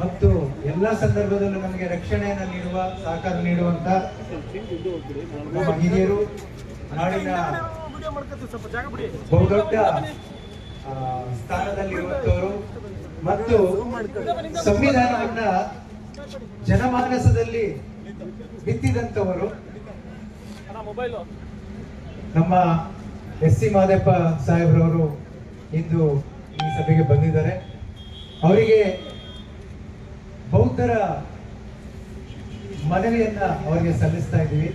ಮತ್ತು ಎಲ್ಲ ಸಂದರ್ಭದಲ್ಲೂ ನಮಗೆ ರಕ್ಷಣೆಯನ್ನು ನೀಡುವ ಸಹಕಾರ ನೀಡುವಂತ ನಮ್ಮ ಹಿರಿಯರು ನಾಡಿನ ಬಹುದೊಡ್ಡ ಸ್ಥಾನದಲ್ಲಿ ಸ್ಥಾನದಲ್ಲಿರುವಂತವರು ಮತ್ತು ಸಂವಿಧಾನವನ್ನ ಜನಮಾನಸದಲ್ಲಿ ಬಿತ್ತಿದಂತವರು ನಮ್ಮ ಎಸ್ ಸಿ ಮಾದೇಪ್ಪ ಸಾಹೇಬ್ರವರು ಇಂದು ಈ ಸಭೆಗೆ ಬಂದಿದ್ದಾರೆ. ಅವರಿಗೆ ಬೌದ್ಧರ ಮನವಿಯನ್ನ ಅವರಿಗೆ ಸಲ್ಲಿಸ್ತಾ ಇದ್ದೀವಿ.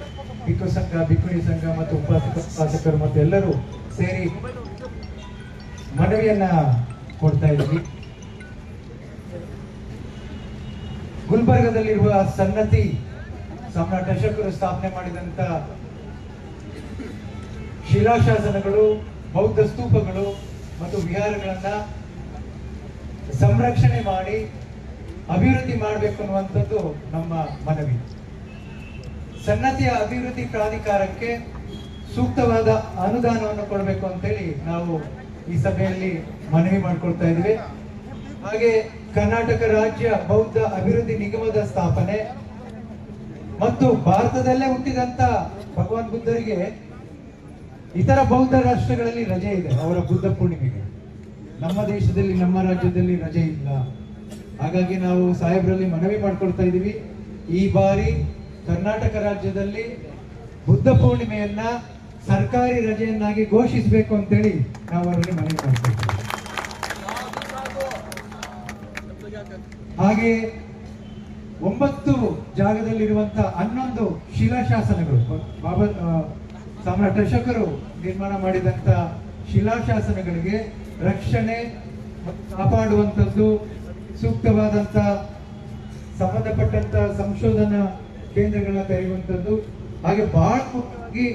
ಭಿಕ್ಕು ಸಂಘ ಭಿಕ್ಕುಣಿ ಸಂಘ ಮತ್ತು ಉಪಾಸಕ ಉಪಾಸಕರು ಮತ್ತು ಎಲ್ಲರೂ ಸೇರಿ ಮನವಿಯನ್ನ ಕೊಡ್ತಾ ಇದ್ದೀವಿ. ಗುಲ್ಬರ್ಗದಲ್ಲಿರುವ ಸನ್ನತಿ ಸಮ್ರಾಟ್ ಅಶೋಕರು ಸ್ಥಾಪನೆ ಮಾಡಿದಂತ ಶಿಲಾಶಾಸನಗಳು, ಬೌದ್ಧ ಸ್ತೂಪಗಳು ಮತ್ತು ವಿಹಾರಗಳನ್ನ ಸಂರಕ್ಷಣೆ ಮಾಡಿ ಅಭಿವೃದ್ಧಿ ಮಾಡಬೇಕು ಅನ್ನುವಂಥದ್ದು ನಮ್ಮ ಮನವಿ. ಸನ್ನತಿಯ ಅಭಿವೃದ್ಧಿ ಪ್ರಾಧಿಕಾರಕ್ಕೆ ಸೂಕ್ತವಾದ ಅನುದಾನವನ್ನು ಕೊಡಬೇಕು ಅಂತೇಳಿ ನಾವು ಈ ಸಭೆಯಲ್ಲಿ ಮನವಿ ಮಾಡ್ಕೊಳ್ತಾ ಇದ್ದೇವೆ. ಹಾಗೆ ಕರ್ನಾಟಕ ರಾಜ್ಯ ಬೌದ್ಧ ಅಭಿವೃದ್ಧಿ ನಿಗಮದ ಸ್ಥಾಪನೆ ಮತ್ತು ಭಾರತದಲ್ಲೇ ಹುಟ್ಟಿದಂತ ಭಗವಾನ್ ಬುದ್ಧರಿಗೆ ಇತರ ಬೌದ್ಧ ರಾಷ್ಟ್ರಗಳಲ್ಲಿ ರಜೆ ಇದೆ, ಅವರ ಬುದ್ಧ ಪೂರ್ಣಿಮೆಗೆ. ನಮ್ಮ ದೇಶದಲ್ಲಿ, ನಮ್ಮ ರಾಜ್ಯದಲ್ಲಿ ರಜೆ ಇಲ್ಲ. ಹಾಗಾಗಿ ನಾವು ಸಾಹೇಬ್ರಲ್ಲಿ ಮನವಿ ಮಾಡ್ಕೊಳ್ತಾ ಇದ್ದೀವಿ. ಈ ಬಾರಿ ಕರ್ನಾಟಕ ರಾಜ್ಯದಲ್ಲಿ ಬುದ್ಧ ಪೂರ್ಣಿಮೆಯನ್ನ ಸರ್ಕಾರಿ ರಜೆಯನ್ನಾಗಿ ಘೋಷಿಸಬೇಕು ಅಂತೇಳಿ ನಾವು ಅವರಲ್ಲಿ ಮನವಿ ಮಾಡ್ತೀವಿ ಹಾಗೆ ಒಂಬತ್ತು ಜಾಗದಲ್ಲಿರುವಂತ ಹನ್ನೊಂದು ಶಿಲಾಶಾಸನಗಳು, ಬಾಬಾ ಸಾಮ್ರಾಟ್ ಅಶೋಕರು ನಿರ್ಮಾಣ ಮಾಡಿದಂತ ಶಿಲಾಶಾಸನಗಳಿಗೆ ರಕ್ಷಣೆ ಕಾಪಾಡುವಂಥದ್ದು ಸೂಕ್ತವಾದಂತ ಸಂಬಂಧಪಟ್ಟಂತ ಸಂಶೋಧನಾ ಕೇಂದ್ರಗಳನ್ನ ತೆರೆಯುವಂಥದ್ದು. ಹಾಗೆ ಬಹಳ ಮುಖ್ಯವಾಗಿ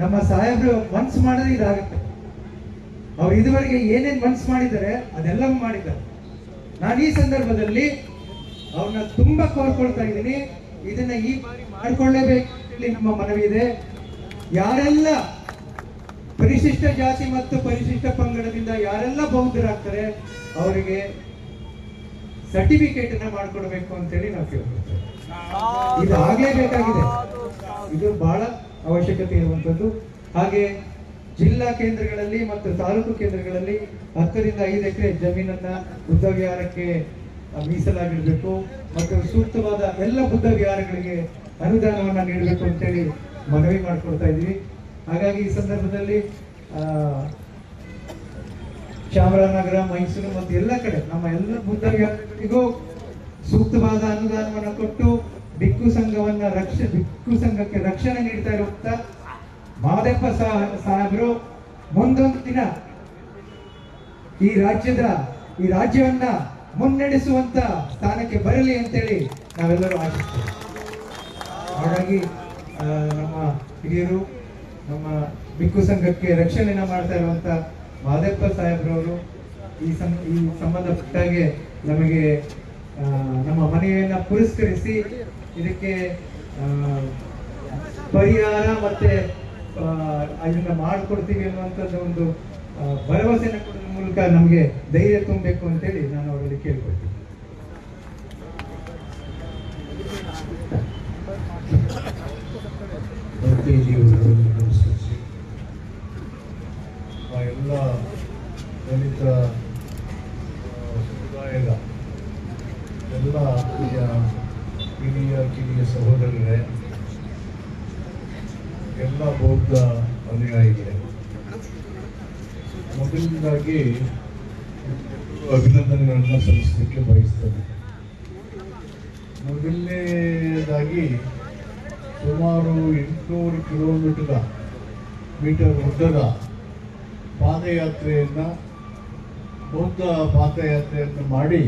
ನಮ್ಮ ಸಾಹೇಬರು ಮನ್ಸು ಮಾಡಿದ್ರೆ ಇದಾಗುತ್ತೆ. ಅವ್ರು ಇದುವರೆಗೆ ಏನೇನು ಮನ್ಸು ಮಾಡಿದ್ದಾರೆ ಅದೆಲ್ಲ ಮಾಡಿದ್ದಾರೆ. ನಾನು ಈ ಸಂದರ್ಭದಲ್ಲಿ ಅವ್ರನ್ನ ತುಂಬಾ ಕೋರ್ಕೊಳ್ತಾ ಇದ್ದೀನಿ. ಇದನ್ನ ಈ ಬಾರಿ ಮಾಡಿಕೊಳ್ಳೇಬೇಕು ಅಂತೇಳಿ ನಮ್ಮ ಮನವಿ ಇದೆ. ಯಾರೆಲ್ಲ ಪರಿಶಿಷ್ಟ ಜಾತಿ ಮತ್ತು ಪರಿಶಿಷ್ಟ ಪಂಗಡದಿಂದ ಯಾರೆಲ್ಲ ಬೌದ್ಧರಾಗ್ತಾರೆ, ಅವರಿಗೆ ಸರ್ಟಿಫಿಕೇಟ್ ಅನ್ನ ಮಾಡ್ಕೊಡ್ಬೇಕು ಅಂತೇಳಿ ನಾವು ಕೇಳ್ಕೊಳ್ತೇವೆ. ಇದು ಆಗ್ಲೇಬೇಕಾಗಿದೆ ಇದು ಬಹಳ ಅವಶ್ಯಕತೆ ಇರುವಂತದ್ದು ಹಾಗೆ ಜಿಲ್ಲಾ ಕೇಂದ್ರಗಳಲ್ಲಿ ಮತ್ತು ತಾಲೂಕು ಕೇಂದ್ರಗಳಲ್ಲಿ ಹತ್ತರಿಂದ ಐದು ಎಕರೆ ಜಮೀನನ್ನ ಬುದ್ಧ ವಿಹಾರಕ್ಕೆ ಮೀಸಲಾಗಿಡಬೇಕು ಮತ್ತು ಸೂಕ್ತವಾದ ಎಲ್ಲ ಬುದ್ಧ ವಿಹಾರಗಳಿಗೆ ಅನುದಾನವನ್ನ ನೀಡಬೇಕು ಅಂತೇಳಿ ಮನವಿ ಮಾಡ್ಕೊಳ್ತಾ ಇದ್ದೀವಿ. ಹಾಗಾಗಿ ಈ ಸಂದರ್ಭದಲ್ಲಿ ಆ, ಚಾಮರಾಜನಗರ, ಮೈಸೂರು ಮತ್ತು ಎಲ್ಲ ಕಡೆ ನಮ್ಮ ಎಲ್ಲ ಬುದ್ಧ ವಿಹಾರಗಳಿಗೂ ಸೂಕ್ತವಾದ ಅನುದಾನವನ್ನು ಕೊಟ್ಟು ಬಿಕ್ಕು ಸಂಘವನ್ನ ರಕ್ಷ, ಬಿಕ್ಕು ಸಂಘಕ್ಕೆ ರಕ್ಷಣೆ ನೀಡ್ತಾ ಇರುತ್ತಾ ಮಾದಪ್ಪ ಸಾಹೇಬರು, ಮುಂದೊಂದು ದಿನ ಈ ರಾಜ್ಯದ, ಈ ರಾಜ್ಯವನ್ನ ಮುನ್ನಡೆಸುವಂತ ಸ್ಥಾನಕ್ಕೆ ಬರಲಿ ಅಂತೇಳಿ ನಾವೆಲ್ಲರೂ ಆಶಿಸ್ತೇವೆ. ಹಾಗಾಗಿ ನಮ್ಮ ಹಿರಿಯರು, ನಮ್ಮ ಬಿಕ್ಕು ಸಂಘಕ್ಕೆ ರಕ್ಷಣೆಯನ್ನ ಮಾಡ್ತಾ ಇರುವಂತ ಮಾದಪ್ಪ ಸಾಹೇಬ್ರವರು ಈ ಸಂ, ಈ ಸಂಬಂಧಪಟ್ಟಾಗೆ ನಮಗೆ ನಮ್ಮ ಮನೆಯನ್ನ ಪುರಸ್ಕರಿಸಿ ಇದಕ್ಕೆ ಪರಿಹಾರ ಮತ್ತೆ ಅದನ್ನ ಮಾಡಿಕೊಡ್ತೀವಿ ಅನ್ನುವಂಥದ್ದು ಒಂದು ಭರವಸೆಯನ್ನು ಕೊಡೋದ್ರ ಮೂಲಕ ನಮಗೆ ಧೈರ್ಯ ತುಂಬಬೇಕು ಅಂತೇಳಿ ನಾನು ಅವರಲ್ಲಿ ಕೇಳ್ಕೊಳ್ತೀನಿ. ಎಲ್ಲ ದಲಿತ ಸಮುದಾಯದ ಎಲ್ಲ ಕಿರಿಯ ಕಿರಿಯ ಸಹೋದರರೇ, ಎಲ್ಲ ಬೌದ್ಧ ಅನುಯಾಯಿಗಳೇ ಮೊದಲನೇದಾಗಿ ಅಭಿನಂದನೆಗಳನ್ನು ಸಲ್ಲಿಸಲಿಕ್ಕೆ ಬಯಸ್ತೇನೆ. ಮೊದಲನೇದಾಗಿ ಸುಮಾರು ಎಂಟುನೂರು ಕಿಲೋಮೀಟರ್ ಮೀಟರ್ ಉದ್ದದ ಪಾದಯಾತ್ರೆಯನ್ನು ಬೌದ್ಧ ಪಾದಯಾತ್ರೆಯನ್ನು ಮಾಡಿ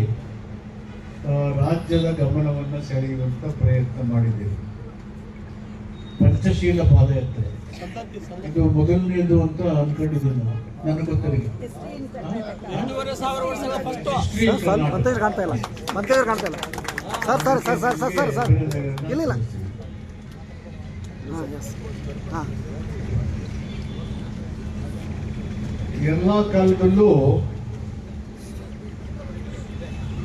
ರಾಜ್ಯದ ಗಮನವನ್ನು ಸೆಳೆಯುವಂಥ ಪ್ರಯತ್ನ ಮಾಡಿದ್ದೇವೆ. ಪಂಚಶೀಲ ಪಾದಯಾತ್ರೆ. ಇದು ಮೊದಲನೇದು ಅಂತ ಅನ್ಕೊಂಡಿದ್ದು ನಾನು. ನನಗೆ ಗೊತ್ತಿರಲಿಲ್ಲ. ಇಲ್ಲ ಮಂತ್ರಿ ಕಾಣ್ತಾ ಇಲ್ಲ sir sir sir sir sir sir sir ಇಲ್ಲ ಇಲ್ಲ ಹಾಂ ಎಸ್ ಹಾಂ ಎಲ್ಲ ಕಾಲದಲ್ಲೂ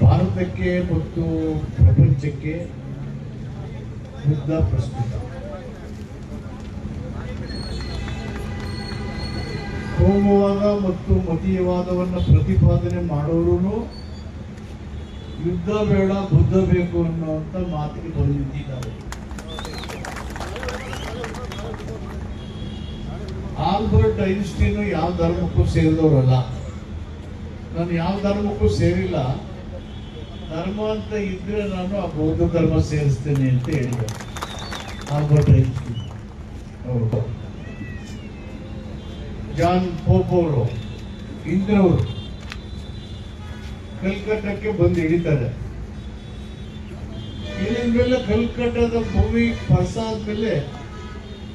ಭಾರತಕ್ಕೆ ಮತ್ತು ಪ್ರಪಂಚಕ್ಕೆ ಬುದ್ಧ ಪ್ರಸ್ತುತ. ಕೋಮುವಾದ ಮತ್ತು ಮತೀಯವಾದವನ್ನು ಪ್ರತಿಪಾದನೆ ಮಾಡೋರು ಯುದ್ಧ ಬೇಡ, ಬುದ್ಧ ಬೇಕು ಅನ್ನುವಂಥ ಮಾತಿಗೆ ಬಂದು ಆಲ್ಬರ್ಟ್ ಐನ್ಸ್ಟೀನು ಯಾವ ಧರ್ಮಕ್ಕೂ ಸೇರಿದವರಲ್ಲ. ನಾನು ಯಾವ ಧರ್ಮಕ್ಕೂ ಸೇರಿಲ್ಲ. ಧರ್ಮ ಅಂತ ಇದ್ರೆ ನಾನು ಆ ಬೌದ್ಧ ಧರ್ಮ ಸೇರಿಸ್ತೇನೆ ಅಂತ ಹೇಳಿದೆ. ಆಲ್ಬರ್ಟ್ ಐನ್ಸ್ಟೀನ್ ಅವರು ಜಾನ್ ಪೋಪ್ ಅವರು ಇಂದ್ರವರು ಕಲ್ಕಟ್ಟಕ್ಕೆ ಬಂದು ಹಿಡಿತಾರೆ. ಇಲ್ಲಿಂದೆಲ್ಲ ಕಲ್ಕಟ್ಟದ ಭೂಮಿ ಪರ್ಸಾದ್ಮೇಲೆ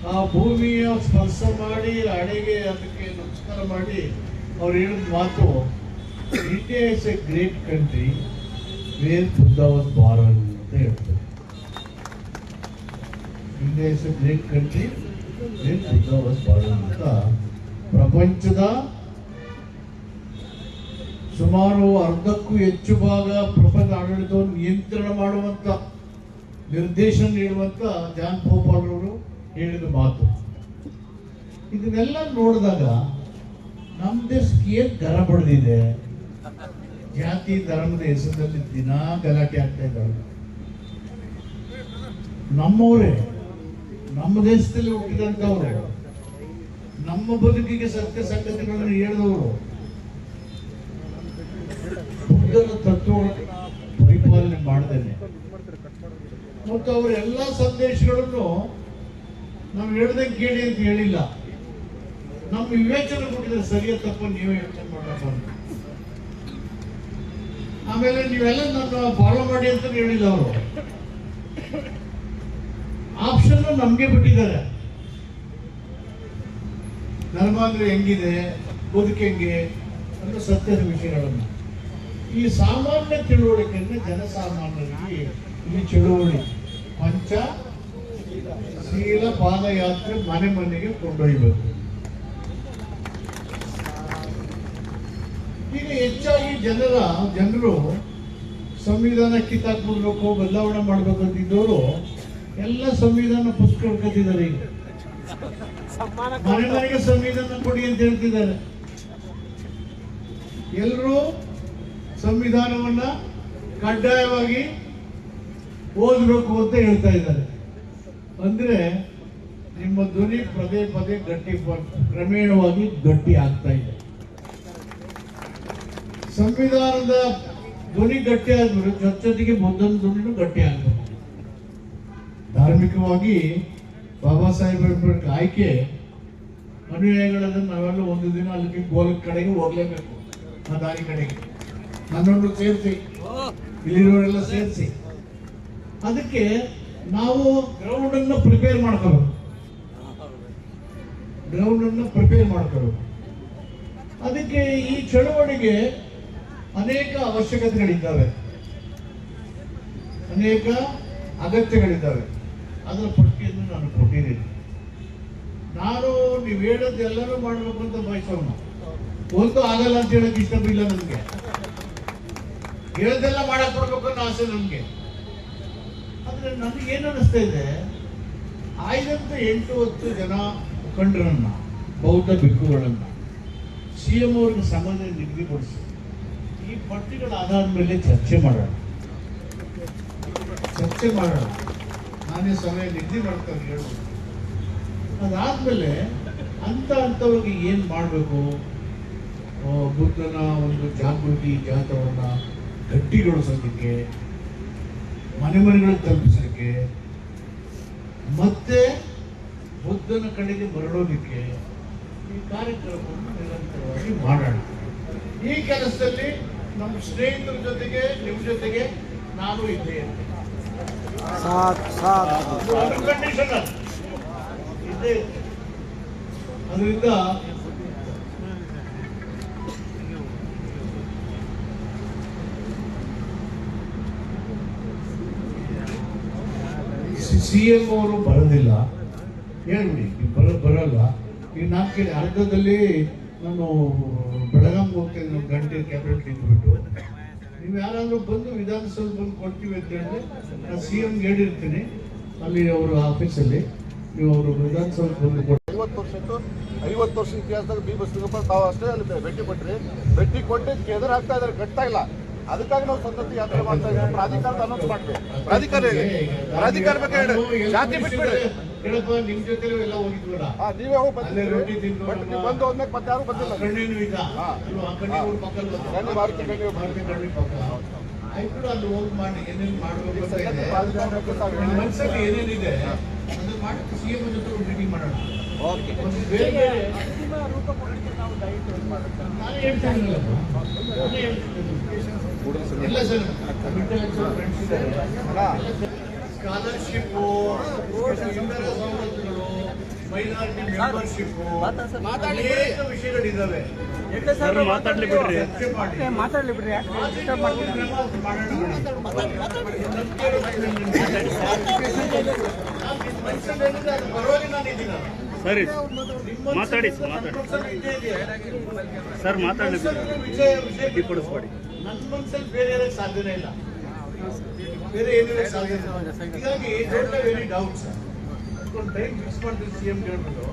ಆ ಭೂಮಿಯ ಸ್ಪರ್ಶ ಮಾಡಿ ಅಡೆಗೆ ಅದಕ್ಕೆ ನಮಸ್ಕಾರ ಮಾಡಿ, ಅವ್ರು ಹೇಳಿದ ಮಾತು India is a great country where Buddha was born ಅಂತ ಹೇಳ್ತಾರೆ. India is a great country where Buddha was born ಅಂತ ಪ್ರಪಂಚದ ಸುಮಾರು ಅರ್ಧಕ್ಕೂ ಹೆಚ್ಚು ಭಾಗ ಪ್ರಪಂಚ ಆಡಳಿತವನ್ನು ನಿಯಂತ್ರಣ ಮಾಡುವಂತ, ನಿರ್ದೇಶನ ನೀಡುವಂತ ಜಾನ್ ಗೋಪಾಲ್ ಅವರು ಹೇಳಿದ ಮಾತು. ಇದನ್ನೆಲ್ಲ ನೋಡಿದಾಗ ನಮ್ಮ ದೇಶಕ್ಕೆ ಏನ್ ಬಡ್ದಿದೆ? ಜಾತಿ, ಧರ್ಮದ ಹೆಸರಿನಲ್ಲಿ ದಿನಾ ಗಲಾಟೆ ಆಗ್ತಾ ಇದ್ದಾರೆ ನಮ್ಮವರೇ, ನಮ್ಮ ದೇಶದಲ್ಲಿ ಹುಟ್ಟಿದಂಥವ್ರು ನಮ್ಮ ಬದುಕಿಗೆ ಸತ್ಯ ಸಂಗತಿಗಳನ್ನು ಹೇಳಿದವರು, ಬುದ್ಧನ ತತ್ವಗಳನ್ನು ಪರಿಪಾಲನೆ ಮಾಡಿದ್ದೇನೆ ಮತ್ತು ಅವರ ಎಲ್ಲಾ ಸಂದೇಶಗಳನ್ನು ನಾವು ಹೇಳ್ದಂಗೆ ಕೇಳಿ ಅಂತ ಹೇಳಿಲ್ಲ. ನಮ್ಮ ವಿವೇಚನೆ ಕೊಟ್ಟಿದ್ರೆ ಸರಿಯ ತಪ್ಪು ನೀವೇ ಯೋಚನೆ ಮಾಡಪ್ಪ. ಆಮೇಲೆ ನೀವೆಲ್ಲ ನನ್ನ ಫಾಲೋ ಮಾಡಿ ಅಂತ ಹೇಳಿಲ್ಲ ಅವರು. ಆಪ್ಷನ್ ನಮ್ಗೆ ಬಿಟ್ಟಿದ್ದಾರೆ. ಧರ್ಮ ಅಂದ್ರೆ ಹೆಂಗಿದೆ, ಬದುಕು ಹೆಂಗೆ ಅಂತ ಸತ್ಯದ ವಿಷಯಗಳನ್ನು. ಈ ಸಾಮಾನ್ಯ ತಿಳುವಳಿಕೆಯನ್ನು ಜನಸಾಮಾನ್ಯರಿಗೆ ಈ ಚಳುವಳಿ. ಪಂಚ ಶೀಲ ಪಾದಯಾತ್ರೆ ಮನೆ ಮನೆಗೆ ಕೊಂಡೊಯ್ಯಬೇಕು ಈಗ ಹೆಚ್ಚಾಗಿ ಜನರ ಜನರು ಸಂವಿಧಾನ ಕಿತ್ತಾಕ್ಬಿಡ್ಬೇಕು ಬದಲಾವಣೆ ಮಾಡ್ಬೇಕು ಅಂತಿದ್ದವರು ಎಲ್ಲ ಸಂವಿಧಾನ ಪುಸ್ತಕ ಇದ್ದಾರೆ ಈಗ. ಮನೆಗೆ ಸಂವಿಧಾನ ಕೊಡಿ ಅಂತ ಹೇಳ್ತಿದ್ದಾರೆ. ಎಲ್ಲರೂ ಸಂವಿಧಾನವನ್ನ ಕಡ್ಡಾಯವಾಗಿ ಓದಬೇಕು ಅಂತ ಹೇಳ್ತಾ ಇದ್ದಾರೆ. ಅಂದ್ರೆ ನಿಮ್ಮ ಧ್ವನಿ ಪದೇ ಪದೇ ಗಟ್ಟಿ ಕ್ರಮೇಣವಾಗಿ ಗಟ್ಟಿ ಆಗ್ತಾ ಇದೆ. ಸಂವಿಧಾನದ ಧ್ವನಿ ಗಟ್ಟಿ ಆದ್ರೂ ಜೊತೆಗೆ ಬುದ್ಧನ ಧ್ವನಿನೂ ಗಟ್ಟಿ ಆಗಬೇಕು. ಧಾರ್ಮಿಕವಾಗಿ ಬಾಬಾ ಸಾಹೇಬ್ ಅಂಬೇಡ್ಕರ್ ಆಯ್ಕೆ ಅನುಯಾಯಿಗಳನ್ನ ನಾವೆಲ್ಲ ಒಂದು ದಿನ ಅಲ್ಲಿಗೆ ಗೋಲ ಕಡೆಗೆ ಹೋಗ್ಲೇಬೇಕು. ಆ ದಾರಿ ಕಡೆಗೆ. ನನ್ನೊಂದು ಸೇರಿಸಿ. ಇಲ್ಲಿರೋರೆಲ್ಲ ಸೇರಿಸಿ. ಅದಕ್ಕೆ ನಾವು ಗ್ರೌಂಡ್ ಅನ್ನು ಪ್ರಿಪೇರ್ ಮಾಡ್ಕೋಬೇಕು. ಗ್ರೌಂಡ್ ಅನ್ನು ಪ್ರಿಪೇರ್ ಮಾಡ್ಕೋಬೇಕು. ಅದಕ್ಕೆ ಈ ಚಳವಳಿಗೆ ಅನೇಕ ಅವಶ್ಯಕತೆಗಳಿದ್ದಾವೆ. ಅನೇಕ ಅಗತ್ಯಗಳಿದ್ದಾವೆ. ಅದರ ಪಟ್ಟಿಯನ್ನು ನಾನು ಕೊಟ್ಟಿದ್ದೀನಿ. ನಾನು ನೀವು ಹೇಳೋದು ಎಲ್ಲರೂ ಮಾಡಬೇಕು ಅಂತ ಬಯಸೋಣ ಒಂದು ಆಗಲ್ಲ ಅಂತ ಹೇಳಕ್ ಇಲ್ಲ ನನಗೆ ಹೇಳೋದೆಲ್ಲ ಮಾಡಕ್ ಕೊಡ್ಬೇಕು ಅನ್ನೋ ಆಸೆ ನನಗೆ ಆದ್ರೆ ಏನು ಅನಿಸ್ತಾ ಇದೆ, ಆಯ್ದಂತ ಎಂಟು ಹತ್ತು ಜನ ಮುಖಂಡರನ್ನ, ಬೌದ್ಧ ಬಿಕ್ಕುಗಳನ್ನ ಸಿ ಎಂ ಅವ್ರಿಗೆ ಸಮನ್ವಯ ನಿಗದಿಪಡಿಸಿ, ಈ ಪಟ್ಟಿಗಳ ಆಧಾರದ ಮೇಲೆ ಚರ್ಚೆ ಮಾಡೋಣ. ಚರ್ಚೆ ಮಾಡೋಣ. ನಾನೇ ಸಮಯ ನಿಗದಿ ಮಾಡ್ತಾರೆ ಹೇಳೋದು ಅದಾದಮೇಲೆ ಅಂತ ಅಂಥವ್ರಿಗೆ ಏನು ಮಾಡಬೇಕು? ಬುದ್ಧನ ಒಂದು ಜಾಗೃತಿ ಜಾತವನ್ನ ಗಟ್ಟಿಗೊಳಿಸೋದಕ್ಕೆ ಮನೆ ಮನೆಗಳಿಗೆ ತಲುಪಿಸಲಿಕ್ಕೆ ಮತ್ತೆ ಬುದ್ಧನ ಕಡೆಗೆ ಮರಳೋದಕ್ಕೆ ಈ ಕಾರ್ಯಕ್ರಮವನ್ನು ನಿರಂತರವಾಗಿ ಮಾಡೋಣ. ಈ ಕೆಲಸದಲ್ಲಿ ನಮ್ಮ ಸ್ನೇಹಿತರ ಜೊತೆಗೆ ನಿಮ್ಮ ಜೊತೆಗೆ ನಾನು ಇದ್ದೇನೆ. ಅದರಿಂದ ಸಿ ಎಂ ಅವರು ಬರೋದಿಲ್ಲ. ಹೇಳಿ. ನೀವು ಬರೋ ಬರಲ್ಲ. ಈಗ ನಾನು ಕೇಳಿ ಅರ್ಧದಲ್ಲಿ ನಾನು ಬೆಳಗಾಂ ಹೋಗ್ತೇನೆ ನಮ್ಮ ಗಂಟೆ ಕ್ಯಾಬಿನೆಟ್ ಇಟ್ಬಿಟ್ಟು ನೀವು ಯಾರಾದರೂ ಬಂದು ವಿಧಾನಸೌಧ ಬಂದು ಕೊಡ್ತೀವಿ ಅಂತ ಹೇಳಿದ್ರೆ ನಾನು ಸಿ ಎಂ ಹೇಳಿರ್ತೀನಿ. ಅಲ್ಲಿ ಅವರ ಆಫೀಸಲ್ಲಿ ನೀವು ಅವರು ವಿಧಾನಸೌಧ ಬಂದು ಕೊಡಿ ಐವತ್ತು ವರ್ಷದ್ದು ಐವತ್ತು ವರ್ಷ ಇತಿಹಾಸದಾಗ ಬಿ ಬಸ್ ತಾವು ಅಷ್ಟೇ ಅಲ್ಲಿ ಭೇಟಿ ಕೊಟ್ರಿ. ಭೇಟಿ ಕೊಟ್ಟು ಕೆದರ್ ಹಾಕ್ತಾ ಇದಾರೆ ಕಟ್ತಾ ಇಲ್ಲ. ಅದಕ್ಕಾಗಿ ನಾವು ಸತತ ಯಾತ್ರೆ ಮಾಡ್ತಾ ಇದ್ದೀವಿ. ಪ್ರಾಧಿಕಾರದ ಅನೌನ್ಸ್ ಮಾಡ್ತೀವಿ ಪ್ರಾಧಿಕಾರ ಹೇಳಿ. ಪ್ರಾಧಿಕಾರ ಬಗ್ಗೆ ಹೇಳಿ. ಜಾತಿ ಬಿಟ್ಬಿಡ್ರಿ ಹಾ ನೀವೇ ಹೋಗಿ ಬಂದಿದ್ದೀರಿ ಬಟ್ ನಮ್ಮ- ನೀವು ಬಂದು ಹೋದ್ಮೇಲೆ ಮತ್ತೆ ಯಾರು ಬಂದಿಲ್ಲ. ಕಣ್ಣಿ. ಕಣ್ಣಿ ಆಯ್ತು ಅಲ್ಲಿ ಹೋಗಿ ಮಾಡಿ. ಏನೇನು ಮಾಡಬೇಕು ಅಂತ ಇದೆ. ನಿಮ್ಮ ಹೇಳಿ. ಮನಸ್ಸಲ್ಲಿ ಏನೇನಿದೆ ಅದನ್ನ ಮಾಡಿ ಸಿ ಎಂ ಜೊತೆ ಒಂದು ಮೀಟಿಂಗ್ ಮಾಡೋಣ. ಓಕೆ. ಒಂದು ಬೇರೆ ಬೇರೆ ನಾನೇ ಹೇಳ್ತಾ ಇದ್ದೀನಲ್ಲಪ್ಪ. ಎಲ್ಲ ಸರ್. ಫ್ರೆಂಡ್ಸ್ ಇತರ ಸವಲತ್ತುಗಳು ಮೈನಾರಿಟಿ ಮೆಂಬರ್ಶಿಪ್ ಅನೇಕ ವಿಷಯಗಳಿದ್ದಾವೆ ಮಾತಾಡ್ಲಿ ಬಿಡ್ರಿ. ಚರ್ಚೆ ಮಾತಾಡ್ಲಿ ಬಿಡ್ರಿ. ಪರವಾಗಿ ನಾನು ಇದ್ದೀನಲ್ಲ ಸರಿ ನಿಮ್ಮ ಮಾತಾಡಿ, ಸರ್. ಮಾತಾಡಿ. ಸರ್ ಮಾತಾಡಿ. ಬಿಡ್ರಿ. ವಿಷಯ ವಿಷಯ. ನನ್ನ ಬೇರೆ ಇರಕ್ಕೆ ಸಾಧ್ಯನೇ ಇಲ್ಲ. ಬೇರೆ ಏನು ಇರಕ್ಕೆ ಸಾಧ್ಯ ಹೀಗಾಗಿ ಡೌಟ್ ಸರ್ ಒಂದು ಟೈಮ್ ಫಿಕ್ಸ್ ಮಾಡ್ತೀನಿ ಸಿ ಎಂ ಹೇಳ್ಬಿಟ್ಟು